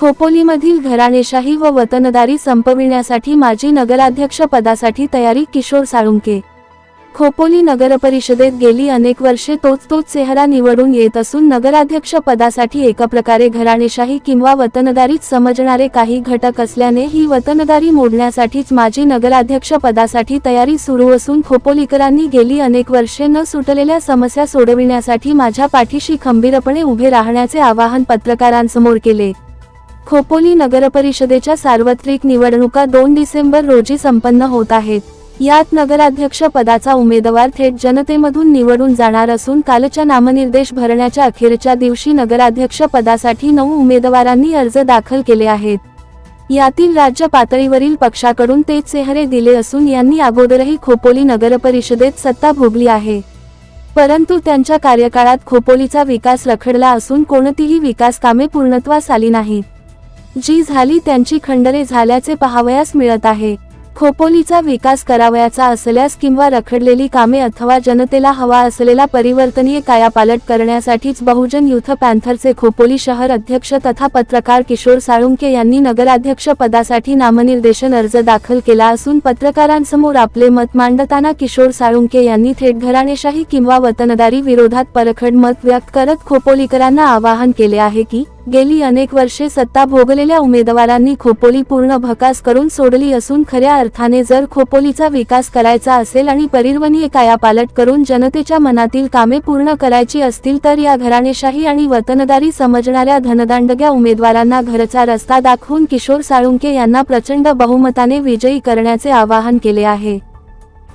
खोपोलीमधील घराणेशाही व वतनदारी संपविण्यासाठी माजी नगराध्यक्ष पदासाठी तयारी किशोर साळुंके. खोपोली नगरपरिषदेत गेली अनेक वर्षे तोच तोच चेहरा निवडून येत असून नगराध्यक्ष पदासाठी एका प्रकारे घराणेशाही किंवा वतनदारीच समजणारे काही घटक असल्याने ही वतनदारी मोडण्यासाठीच माजी नगराध्यक्ष पदासाठी तयारी सुरू असून खोपोलीकरांनी गेली अनेक वर्षे न सुटलेल्या समस्या सोडविण्यासाठी माझ्या पाठीशी खंबीरपणे उभे राहण्याचे आवाहन पत्रकारांसमोर केले. खोपोली नगरपरिषदेच्या सार्वत्रिक निवडणुका दोन डिसेंबर रोजी संपन्न होत आहेत. यात नगराध्यक्ष पदाचा उमेदवार थेट जनतेमधून निवडून जाणार असून कालच्या नामनिर्देश भरण्याच्या अखेरच्या दिवशी नगराध्यक्ष पदासाठी नऊ उमेदवारांनी अर्ज दाखल केले आहेत. यातील राज्य पातळीवरील पक्षाकडून तेच चेहरे दिले असून यांनी अगोदरही खोपोली नगरपरिषदेत सत्ता भोगली आहे. परंतु त्यांच्या कार्यकाळात खोपोलीचा विकास रखडला असून कोणतीही विकास कामे पूर्णत्वास आली नाहीत. जी झाली त्यांची खंडरे झाल्याचे पाहावयास मिळत आहे. खोपोलीचा विकास करावयाचा असल्यास किंवा रखडलेली कामे अथवा जनतेला हवा असलेला परिवर्तनीय कायापालट करण्यासाठीच बहुजन युथ पॅन्थरचे खोपोली शहर अध्यक्ष तथा पत्रकार किशोर साळुंके यांनी नगराध्यक्ष पदासाठी नामनिर्देशन अर्ज दाखल केला असून पत्रकारांसमोर आपले मत मांडताना किशोर साळुंके यांनी थेट घराणेशाही किंवा वतनदारी विरोधात परखड मत व्यक्त करत खोपोलीकरांना आवाहन केले आहे की गेली अनेक वर्षे सत्ता भोगलेल्या उमेदवारांनी खोपोली पूर्ण भकास करून सोडली असून खऱ्या अर्थाने जर खोपोलीचा विकास करायचा असेल आणि परिर्वनीय कायापालट करून जनतेच्या मनातील कामे पूर्ण करायची असतील तर या घराणेशाही आणि वतनदारी समजणाऱ्या धनदांडग्या उमेदवारांना घरचा रस्ता दाखवून किशोर साळुंके यांना प्रचंड बहुमताने विजयी करण्याचे आवाहन केले आहे.